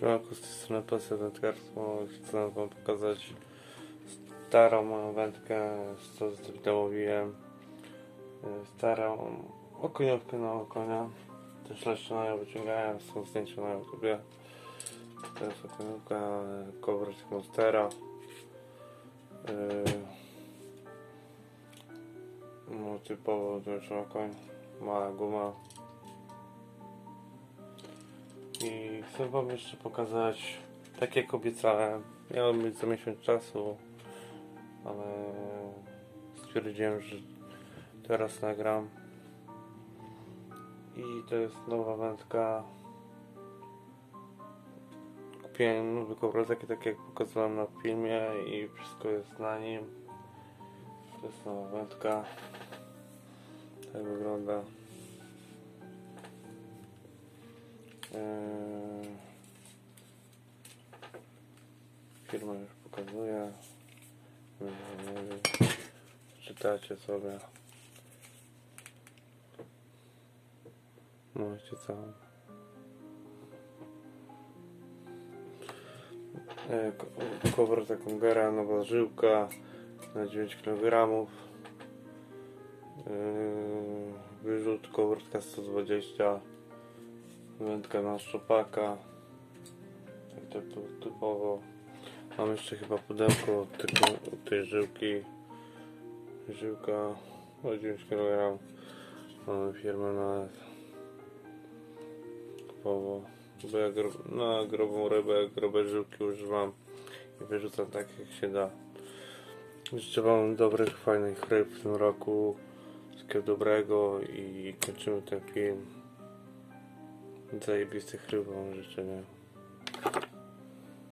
Siemanko, z tej strony Wędkarstwo. Chcę wam pokazać starą moją wędkę, co zbyt łowiłem. E, Starą okoniówkę na okonia. Też leszcze na nią wyciągałem, są zdjęcia na YouTubie. To jest okoniówka Covert Monstera. Yy, No typowo to już okoń, mała guma. Chcę wam jeszcze pokazać, tak jak obiecałem, miałem być za miesiąc czasu, ale stwierdziłem, że teraz nagram. I to jest nowa wędka. Kupiłem nowy kołowrotek, tak jak pokazałem na filmie i wszystko jest na nim. To jest nowa wędka. Tak wygląda. Eee, Firma już pokazuje. Czytacie sobie. Możecie całą. Eee, ko- Kołowrotek Kongera, nowa żyłka na 9 kg. Eee, Wyrzut kołowrotka 120 wędka na szczupaka tak typowo mam jeszcze chyba pudełko od, tego, od tej żyłki. Żyłka o 9 kg mamy firmę na typowo bo ja gro, na grobą rybę grube żyłki używam i wyrzucam tak jak się da. Życzę wam dobrych, fajnych ryb w tym roku wszystkiego dobrego i kończymy ten film. Zajebistych ryb wam życzę, nie?